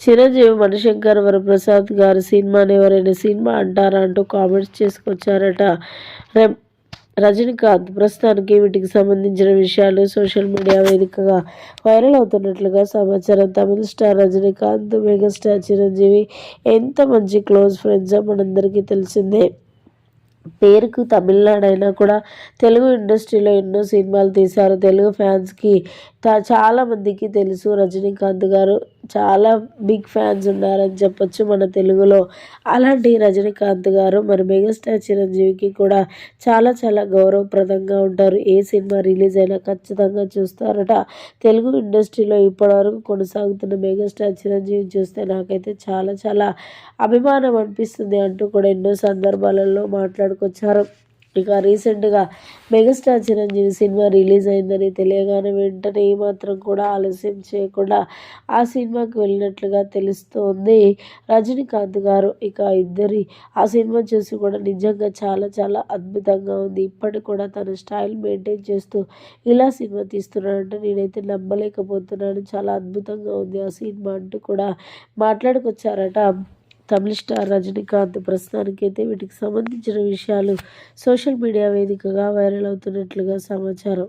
చిరంజీవి మణిశంకర్ వరప్రసాద్ గారి సినిమాని ఎవరైనా సినిమా అంటారా అంటూ కామెంట్స్ చేసుకొచ్చారట. రజనీకాంత్ ప్రస్తుతానికి వీటికి సంబంధించిన విషయాలు సోషల్ మీడియా వేదికగా వైరల్ అవుతున్నట్లుగా సమాచారం. తమిళ స్టార్ రజనీకాంత్ మెగాస్టార్ చిరంజీవి ఎంత మంచి క్లోజ్ ఫ్రెండ్స్ మనందరికీ తెలిసిందే. పేరుకు తమిళనాడు అయినా కూడా తెలుగు ఇండస్ట్రీలో ఎన్నో సినిమాలు తీశారు. తెలుగు ఫ్యాన్స్కి తా- చాలా మందికి తెలుసు రజనీకాంత్ గారు. చాలా బిగ్ ఫ్యాన్స్ ఉన్నారని చెప్పొచ్చు మన తెలుగులో. అలాంటి రజనీకాంత్ గారు మరి మెగాస్టార్ చిరంజీవికి కూడా చాలా చాలా గౌరవప్రదంగా ఉంటారు. ఏ సినిమా రిలీజ్ అయినా ఖచ్చితంగా చూస్తారట. తెలుగు ఇండస్ట్రీలో ఇప్పటివరకు కొనసాగుతున్న మెగాస్టార్ చిరంజీవి చూస్తే నాకైతే చాలా చాలా అభిమానం అనిపిస్తుంది అంటూ కూడా ఎన్నో సందర్భాలలో మాట్లాడుకొచ్చారు. ఇక రీసెంట్గా మెగాస్టార్ చిరంజీవి సినిమా రిలీజ్ అయిందని తెలియగానే వెంటనే ఏమాత్రం కూడా ఆలస్యం చేయకుండా ఆ సినిమాకి వెళ్ళినట్లుగా తెలుస్తోంది. రజనీకాంత్ గారు ఇక ఇద్దరి ఆ సినిమా చూసి కూడా నిజంగా చాలా చాలా అద్భుతంగా ఉంది. ఇప్పటికి కూడా తన స్టైల్ మెయింటైన్ చేస్తూ ఇలా సినిమా తీస్తున్నాడంటే నేనైతే నమ్మలేకపోతున్నాను. చాలా అద్భుతంగా ఉంది ఆ సినిమా అంటూ కూడా మాట్లాడుకొచ్చారట. తమిళ స్టార్ రజనీకాంత్ ప్రస్తుతానికైతే వీటికి సంబంధించిన విషయాలు సోషల్ మీడియా వేదికగా వైరల్ అవుతున్నట్లుగా సమాచారం.